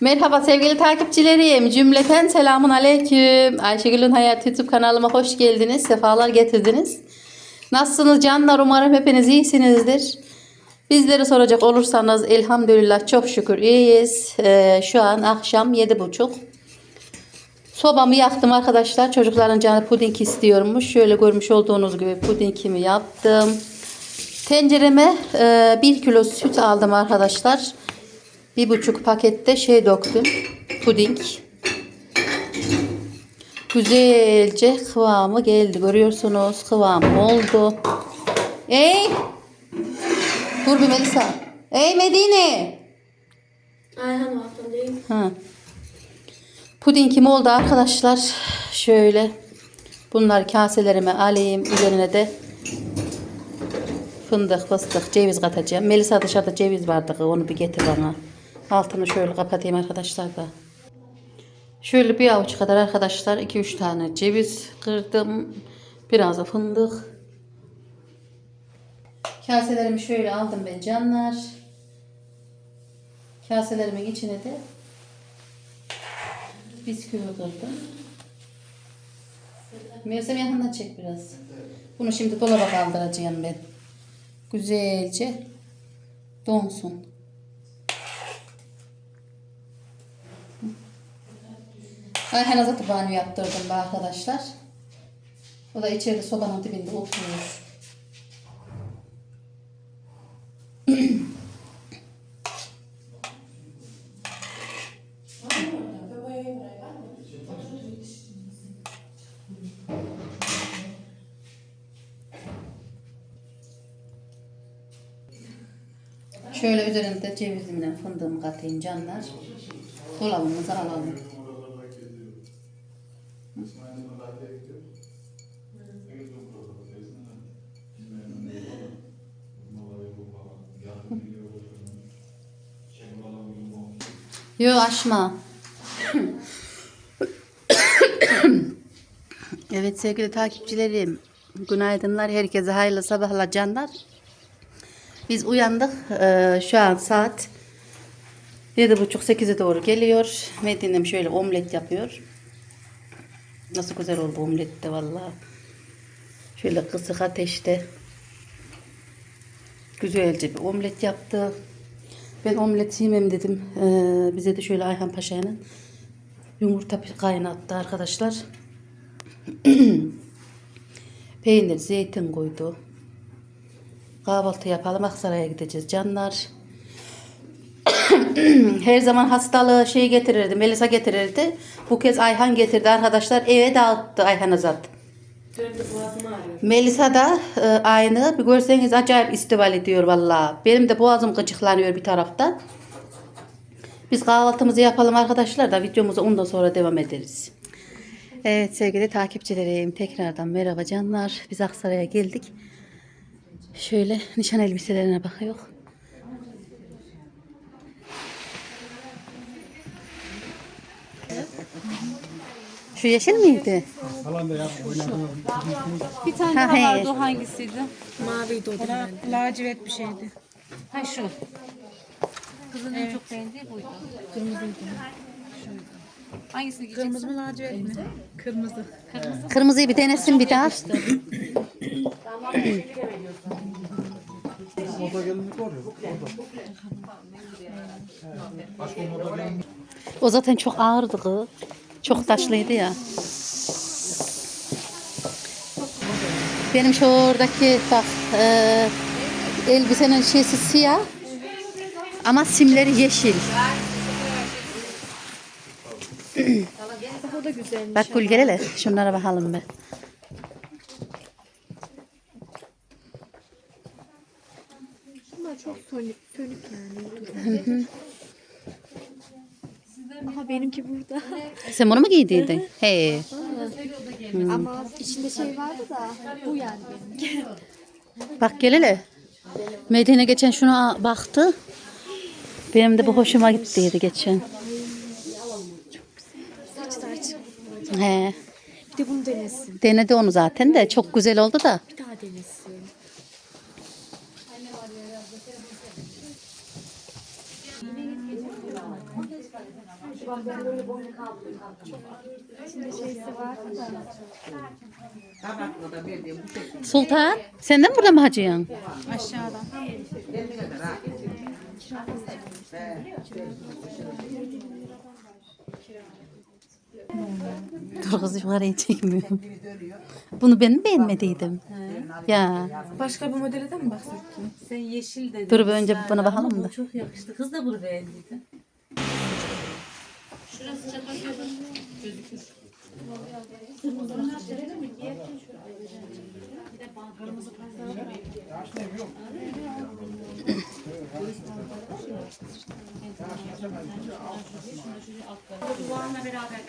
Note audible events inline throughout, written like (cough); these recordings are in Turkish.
Merhaba sevgili takipçilerim. Cümleten selamun aleyküm. Ayşegül'ün Hayat YouTube kanalıma hoş geldiniz. Sefalar getirdiniz. Nasılsınız canlar? Umarım hepiniz iyisinizdir. Bizleri soracak olursanız elhamdülillah çok şükür iyiyiz. Ee, şu an akşam yedi buçuk. Sobamı yaktım arkadaşlar. Çocukların canı puding istiyormuş. Şöyle görmüş olduğunuz gibi pudingimi yaptım. Tencereme e, bir kilo süt aldım arkadaşlar. Bir buçuk pakette şey döktüm. Puding. Güzelce kıvamı geldi. Görüyorsunuz kıvamı oldu. Ey! Dur bir Melisa. Ey Medine! Ayhan haftan değil. Ha. Pudingim oldu arkadaşlar. Şöyle. Bunları kaselerime alayım. Üzerine de fındık, fıstık, ceviz katacağım. Melisa dışarıda ceviz vardı. Onu bir getir bana. Altını şöyle kapatayım arkadaşlar da. Şöyle bir avuç kadar arkadaşlar 2-3 tane ceviz kırdım. Biraz da fındık. Kaselerimi şöyle aldım ben canlar. Kaselerimin içine de bisküvi kırdım. Mersem yanından çek biraz. Bunu şimdi dolaba kaldıracağım ben. Güzelce donsun. Ayhan'a zaten banyo yaptırdım be arkadaşlar. O da içeride sobanın dibinde oturuyor. Şöyle üzerinde cevizimle fındığımı katayım canlar. Dolabımıza alalım. Yok açma. evet sevgili takipçilerim. Günaydınlar. Herkese hayırlı sabahlar canlar. Biz uyandık. Ee, şu an saat 7.30-8'e doğru geliyor. Medine'm şöyle omlet yapıyor. Nasıl güzel oldu omlet de vallahi. Şöyle kısık ateşte güzelce bir omlet yaptı. Ben omlet yemem dedim. Ee, bize de şöyle Ayhan Paşa'nın yumurta kaynattı arkadaşlar. (clears throat) Peynir, zeytin koydu. Kahvaltı yapalım. Aksaray'a gideceğiz canlar. (clears throat) Her zaman hastalığı şey getirirdi. Melisa getirirdi. Bu kez Ayhan getirdi arkadaşlar. Eve dağıttı Ayhan'a zaten. Döndü boğazım ağrıyor. Melisa da e, aynı. Bir görseniz acayip istival ediyor valla. Benim de boğazım gıcıklanıyor bir taraftan. Biz kahvaltımızı yapalım arkadaşlar da videomuza ondan sonra devam ederiz. Evet sevgili takipçilerim tekrardan merhaba canlar. Biz Aksaray'a geldik. Şöyle nişan elbiselerine bakıyor. Şu yeşil miydi? Bir tane Ha, daha vardı o hangisiydi? Maviydi o da. La, lacivert bir şeydi. Ha şu. Kızın en çok beğendiği buydu. Kırmızıydı. Hangisini giyeceksin? Kırmızı mı lacivert mi? Kırmızı. Kırmızıyı bir denesin bir daha. O zaten çok ağırdı kız. Çok taşlıydı ya. Benim şu oradaki bak e, elbisenin şeysi siyah ama simleri yeşil. Bak Gül gel hele şunlara bakalım be. Bunlar çok sönük, sönük yani. Aha benimki burada. Sen bunu mu giydiydin? He. Ama içinde şey vardı da bu yani benimki. Bak gel hele. Medine geçen şuna baktı. Benim de bu hoşuma gittiydi geçen. He. Bir de bunu denesin. Denedi onu zaten de çok güzel oldu da. Bir daha denesin. İçinde şeysi vardı da. Tabakla da verdiğim bu şekilde. Sultan sen de mi burada mı hacıyan? Aşağıdan. Kendi kadar ha. Dur kız yukarıya çekmiyorum. Bunu ben mi beğenmediydim? Ya Başka bir modele de mi ki? Sen yeşil dedin. Dur bir önce buna bakalım bu da. Çok yakıştı. Kız da bunu beğendiydi. Duvarla beraber.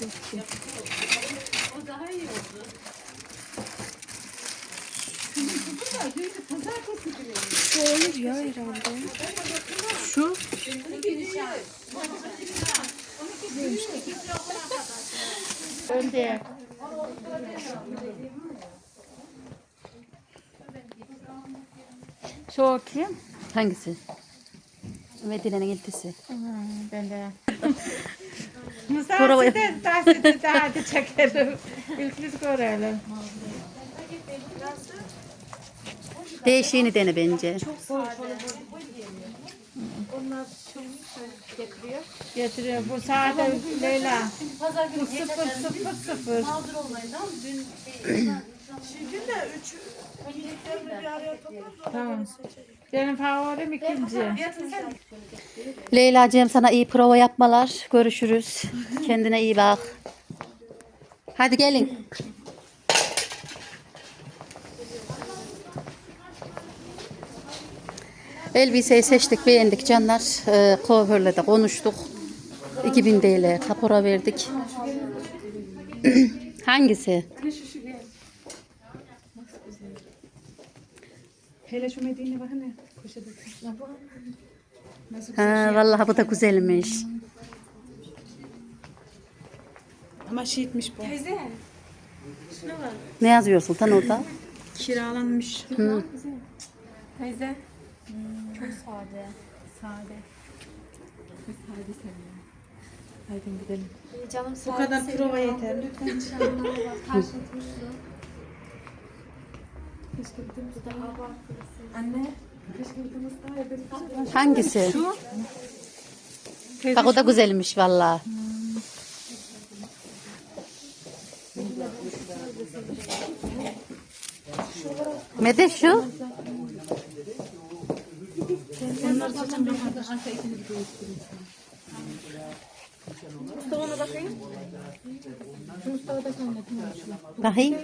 Yok, yok. Bu olur ya herhalde. şu Önde. Şu kim? hangisi? Medine'nin iltisi. Ben de. (laughs) Müsaade tahsidi de hadi çekelim. İlk biz görelim. Değişiğini dene bence. Getiriyor. Bu sade Leyla. Bu sıfır sıfır sıfır. (clears throat) Tamam. Benim favorim ikinci. Leyla'cığım sana iyi prova yapmalar. Görüşürüz. Kendine iyi bak. Hadi gelin. Elbiseyi seçtik, beğendik canlar. Ee, kuaförle de konuştuk. 2000 TL kapora verdik. (clears throat) Hangisi? Hele şu Medine'ye bakın ne. Ha, vallahi bu da güzelmiş. Ama şiitmiş bu. Ne yazıyor Sultan orada? Kiralanmış. Hı. Teyze. Çok sade. Sade. Haydi gidelim. Canım Bu kadar prova yeter. Lütfen. (laughs) Anne. Keşke videomuz daha iyi böyle Hangisi? Bak o da güzelmiş vallahi. Mede şu? Bakayım.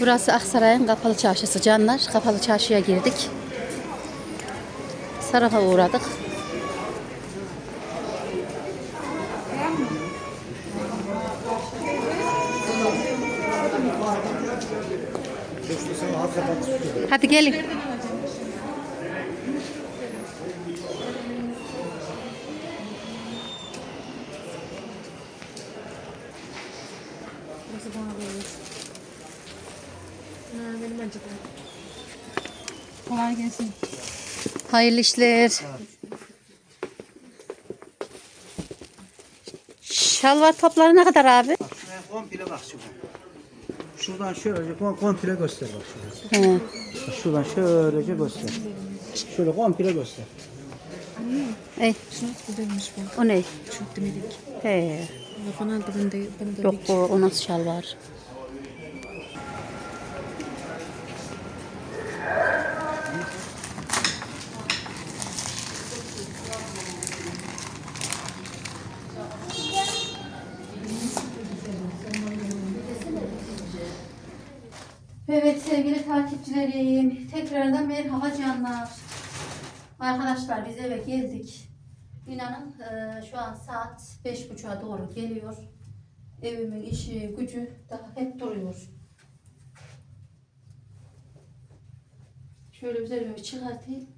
Burası Aksaray'ın kapalı çarşısı canlar. Kapalı çarşıya girdik. Sarafa uğradık. Hadi gelin. Ha, benim acıdı. Kolay gelsin. Hayırlı işler. Şalvar topları ne kadar abi? Şuraya komple bak şuradan. Şuradan şöylece kom- komple göster bak şuradan. He. Şuradan şöylece göster. Şöyle komple göster. Ey, Şu nasıl güzelmiş bu. o ne? Çok demedik. He. Da, bunu da Yok o, o nasıl şalvar? Evet sevgili takipçilerim, tekrardan merhaba canlar. Arkadaşlar biz eve geldik. İnanın eee, şu an saat beş buçuğa doğru geliyor. Evimin işi, gücü daha hep duruyor. Şöyle üzerime bir çıkartayım.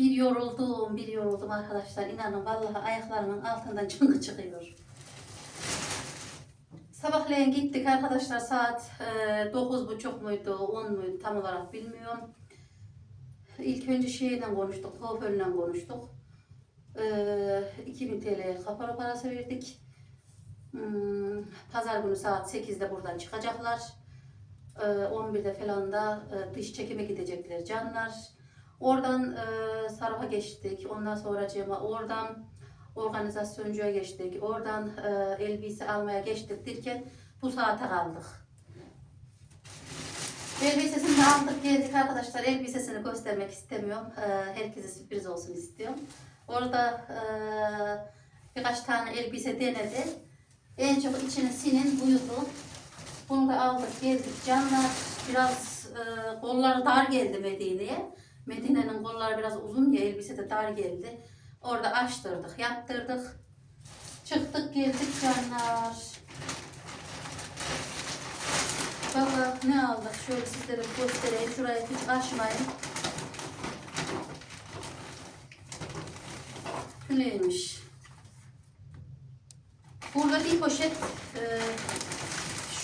Bir yoruldum, bir yoruldum arkadaşlar. İnanın vallahi ayaklarımın altından çıngı çıkıyor. Sabahleyin gittik arkadaşlar saat e, dokuz buçuk muydu, on muydu tam olarak bilmiyorum. İlk önce şeyle konuştuk, kuaförle konuştuk. E, 2000 TL kapora parası verdik. Hmm, Pazar günü saat 8'de buradan çıkacaklar. E, 11'de falan da e, dış çekime gidecekler canlar. Oradan e, Sarık'a geçtik. Ondan sonra oradan organizasyoncuya geçtik. Oradan e, elbise almaya geçtik derken bu saate kaldık. Elbisesini de aldık geldik arkadaşlar. Elbisesini göstermek istemiyorum. E, herkese sürpriz olsun istiyorum. Orada e, birkaç tane elbise denedi. En çok içine sinin buydu. Bunu da aldık geldik. Canlar biraz e, kolları dar geldi Medine'ye. Medine'nin kolları biraz uzun ya elbise de dar geldi. Orada açtırdık, yaptırdık. Çıktık geldik canlar. Valla ne aldık? Şöyle sizlere göstereyim. Şurayı hiç açmayın. Şöyleymiş. Burada bir poşet e,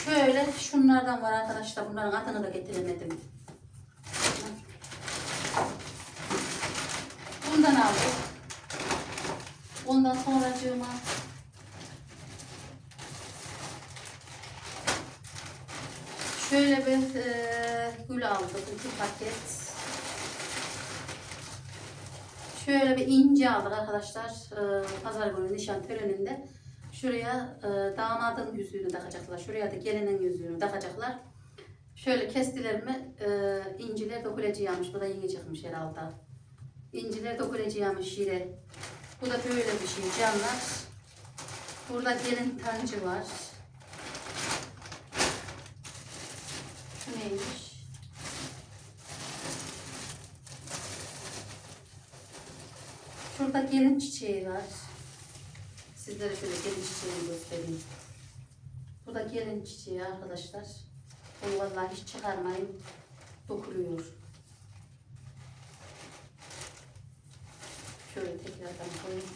şöyle şunlardan var arkadaşlar. Bunların adını da getiremedim. Bundan aldık. Ondan sonra cığıma şöyle bir e, gül aldık. iki paket. Şöyle bir ince aldık arkadaşlar. E, pazar günü nişan töreninde. Şuraya e, damadın yüzüğünü takacaklar. Şuraya da gelinin yüzüğünü takacaklar. Şöyle kestilerimi e, inciler döküleceğimiş. Bu da yeni herhalde. İnciler döküleceğimiş yine. Bu da böyle bir şey canlar. Burada gelin tancı var. Neymiş? Şurada gelin çiçeği var. Sizlere şöyle gelin çiçeğini göstereyim. Bu da gelin çiçeği arkadaşlar. Bunu vallahi hiç çıkarmayın. Dokuruyor. Şöyle tekrardan koyayım.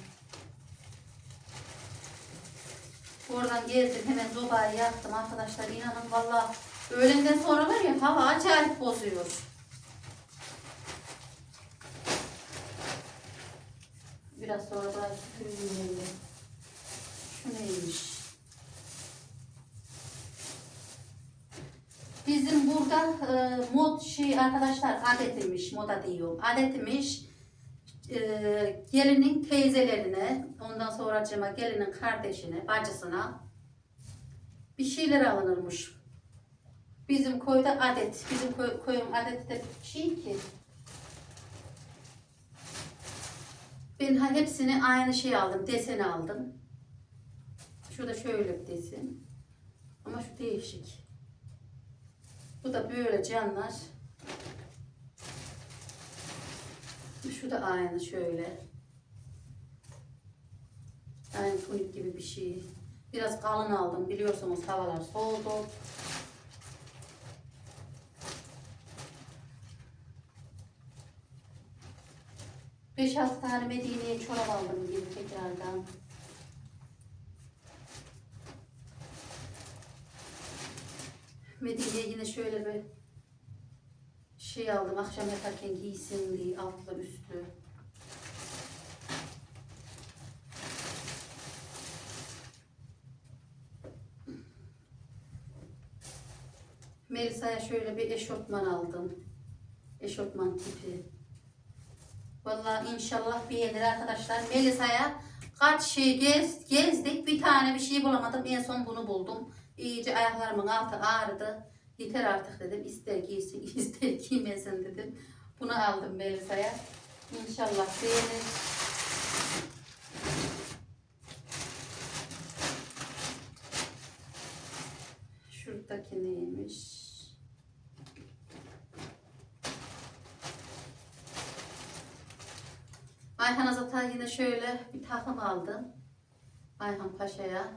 Oradan geldim hemen zobayı yaktım arkadaşlar. İnanın valla öğlenden sonra var ya hava acayip bozuyor. Biraz sonra süpüreyim yenge. Şu neymiş? Bizim burada e, mod şey arkadaşlar adetmiş, moda diyorum. Adetmiş e, gelinin teyzelerine, ondan sonra cema gelinin kardeşine, bacısına bir şeyler alınırmış. Bizim koyda adet, bizim koy, koyun adeti de bir şey ki. Ben hepsini aynı şey aldım, deseni aldım. Şurada şöyle bir desen. Ama şu değişik. Bu da böyle canlar. Şu da aynı şöyle. Aynı tunik gibi bir şey. Biraz kalın aldım. Biliyorsunuz havalar soğudu. Beş altı tane Medine'ye çorap aldım gibi tekrardan. Medine'ye yine şöyle bir şey aldım. Akşam yatarken giysin diye altlı üstlü. Melisa'ya şöyle bir eşofman aldım. Eşofman tipi. Vallahi inşallah beğenir arkadaşlar. Melisa'ya kaç şey gez, gezdik. Bir tane bir şey bulamadım. En son bunu buldum. İyice ayaklarımın altı ağrıdı. Yeter artık dedim. İster giysin, (laughs) ister giymesin dedim. Bunu aldım Melisa'ya. İnşallah beğenir. Şuradaki neymiş? Ayhan Azat'a yine şöyle bir takım aldım. Ayhan Paşa'ya.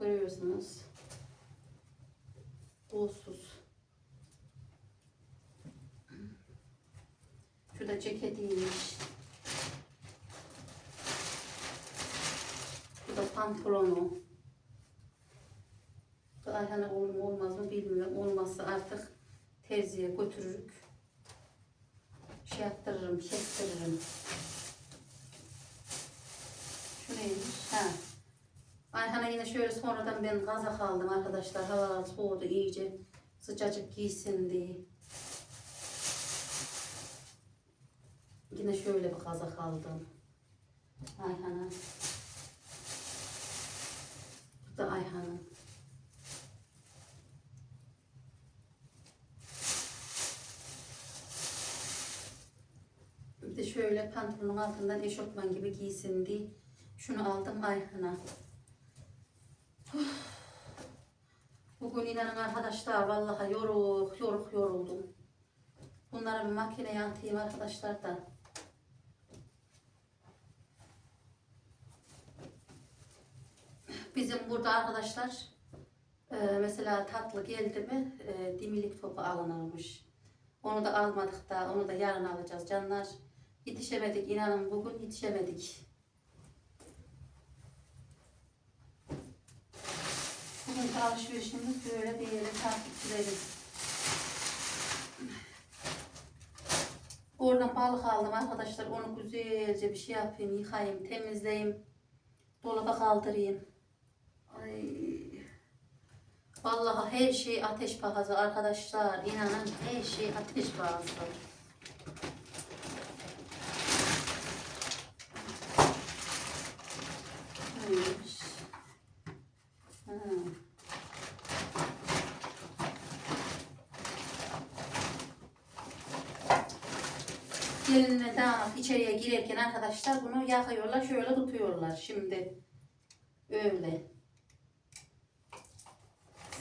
Görüyorsunuz. Kolsuz. Şu da ceketiymiş. Bu da pantolonu. Bu Ayhan'a olur mu olmaz mı bilmiyorum. Olmazsa artık terziye götürürük. Şey yaptırırım, kestiririm. Şu neymiş? Ha. Ayhan'a yine şöyle sonradan ben kazak aldım arkadaşlar. Havalar soğudu iyice. Sıcacık giysin diye. Yine şöyle bir kazak aldım. Ayhan'a. Bu da Ayhan'ın. Bir de şöyle pantolonun altından eşofman gibi giysin diye şunu aldım Ayhan'a. Bugün inanın arkadaşlar vallahi yoruk yoruk yoruldum. Bunları bir makineye atayım arkadaşlar da. Bizim burada arkadaşlar e, mesela tatlı geldi mi e, dimilik topu alınırmış. Onu da almadık da onu da yarın alacağız canlar. Yetişemedik inanın bugün yetişemedik. Bugün alışverişimiz böyle bir yere takipçilerim. Oradan balık aldım arkadaşlar. Onu güzelce bir şey yapayım, yıkayayım, temizleyeyim. Dolaba kaldırayım. Ay. Vallahi her şey ateş pahası arkadaşlar. İnanın her şey ateş pahası. Neymiş? Ha. Gelinle damat girerken arkadaşlar bunu yakıyorlar şöyle tutuyorlar şimdi. Öyle.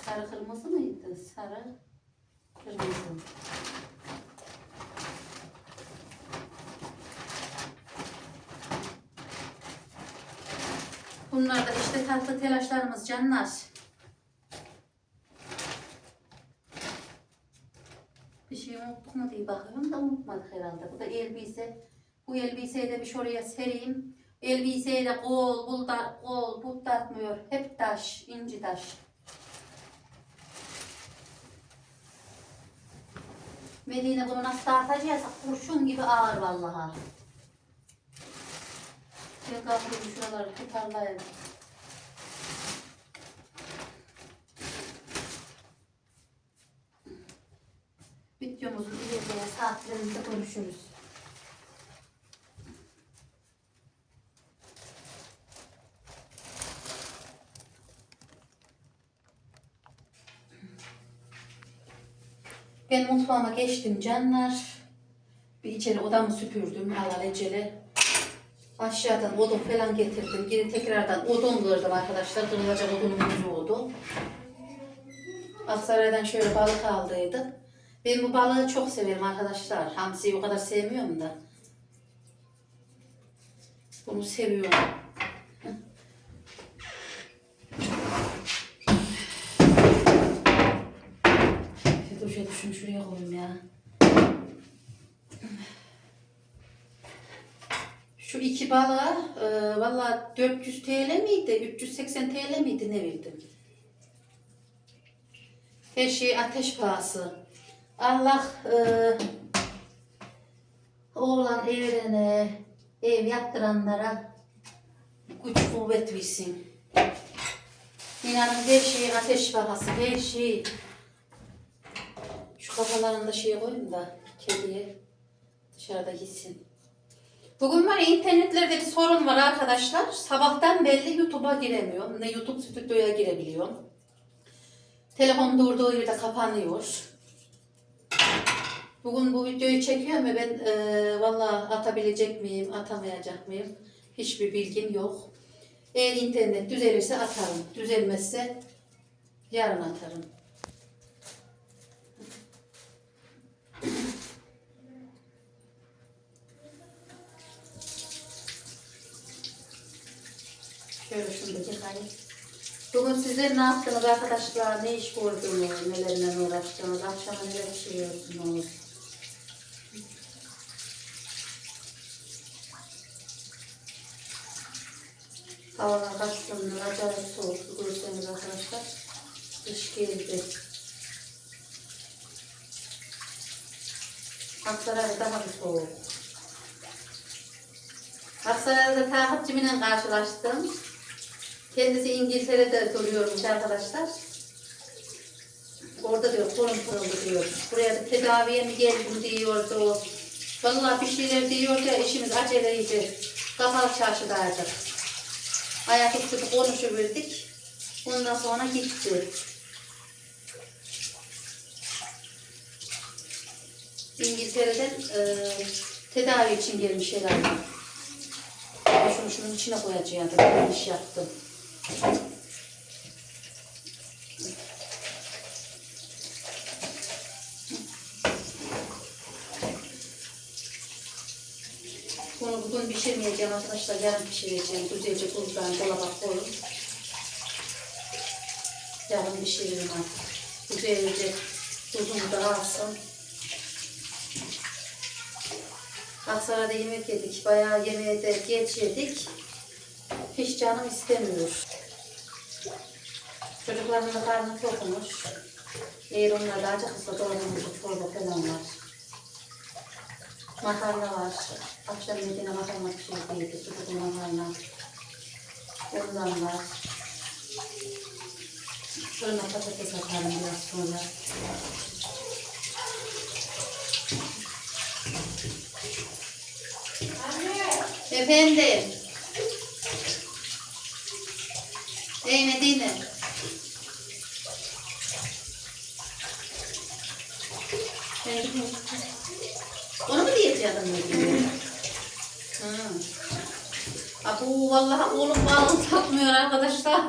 Sarı kırmızı mıydı? Sarı kırmızı. Bunlar da işte tatlı telaşlarımız canlar. Bir şey unuttuk mu diye bakıyorum da unutmadık herhalde. Bu da elbise bu elbiseyi de bir şuraya sereyim elbiseyi de kol bul da kol bul takmıyor hep taş inci taş Medine bunu nasıl tartacağız? Kurşun gibi ağır vallahi. Ben kaldırayım şuraları tutarlayayım. Videomuzun ilerleyen saatlerinde görüşürüz. Ben mutfağıma geçtim canlar. Bir içeri odamı süpürdüm alelacele. Aşağıdan odun falan getirdim. Geri tekrardan odun kırdım arkadaşlar. Kırılacak odunumuz oldu. Aksaray'dan şöyle balık aldıydım. Ben bu balığı çok severim arkadaşlar. Hamsiyi o kadar sevmiyorum da. Bunu seviyorum. Şöyle şunu şuraya koyayım ya. Şu iki balığa e, valla 400 TL miydi? 380 TL miydi ne bildim. Her şey ateş pahası. Allah e, oğlan evlerine, ev yaptıranlara güç kuvvet versin. İnanın her şey ateş pahası, her şey. Şu kafalarını da şeye koyayım da kediye dışarıda gitsin. Bugün var ya internetlerde bir sorun var arkadaşlar. Sabahtan belli YouTube'a giremiyorum. Ne YouTube stüdyoya girebiliyorum. Telefon durduğu yerde kapanıyor. Bugün bu videoyu çekiyorum ve ben e, valla atabilecek miyim, atamayacak mıyım? Hiçbir bilgim yok. Eğer internet düzelirse atarım. Düzelmezse yarın atarım. Bugün size ne yaptınız arkadaşlar? Ne iş gördünüz? Nelerle uğraştınız? Akşama neler pişiriyorsunuz? Havalar kaçtığında acayip soğuk görürseniz arkadaşlar. Kış geldi. Aksaray'da daha bir soğuk. Aksaray'da takipçimle karşılaştım. Kendisi İngiltere'de duruyormuş arkadaşlar. Orada diyor kolum kırıldı diyor. Buraya da tedaviye mi geldim diyordu. Vallahi bir şeyler diyor ya işimiz aceleydi. Kapalı çarşıdaydık. Ayaküstü konuşuverdik. Ondan sonra gitti. İngiltere'den e, tedavi için gelmiş herhalde. Ben şunu şunun içine koyacağım. Ben iş yaptım. Bunu bugün pişirmeyeceğim arkadaşlar. Yarın pişireceğim. Güzelce buzdan dolaba koyup. Yarın pişiririm artık. Güzelce tuzumu da alsın. Aksaray'da yemek yedik. Bayağı yemeğe de geç yedik. Hiç canım istemiyor. Çocukların da karnı tokmuş. Eğer onlar da acıkırsa doğranmış çorba falan var. Makarna var. Akşam yediğine makarna pişirdiydi. Sucuklu makarna. Ondan var. Fırına patates atarım biraz sonra. Efendim. Ey Medine. Onu mu diyeceğim? Hı. Abu vallahi oğlum bağlı takmıyor arkadaşlar.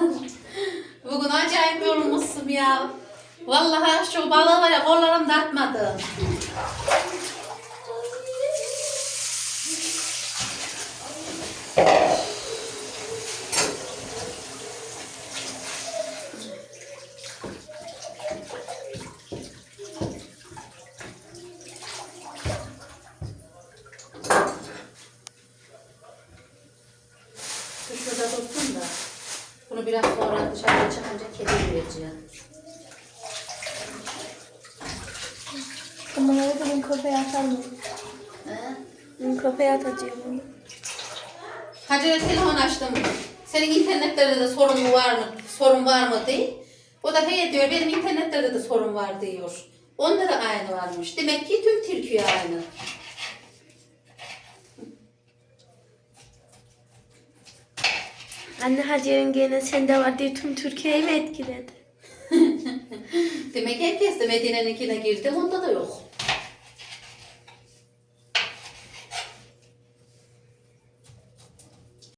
Bugün acayip yorulmuşsun ya. Vallahi şu balığı var ya kollarım. Şu dursun da. Bunu biraz sonra dışarıya çıkınca kedi vereceğim. Bunları da ben köpeğe atarım. He? Ben köpeğe atacağım onu. Hacer'e telefon açtım. Senin internetlerde de sorun mu var mı? Sorun var mı diye. O da he diyor benim internetlerde de sorun var diyor. Onda da aynı varmış. Demek ki tüm Türkiye aynı. Anne Hacer'in gene sende var diye tüm Türkiye'yi mi etkiledi? (laughs) Demek herkes de Medine'ninkine girdi. Onda da yok.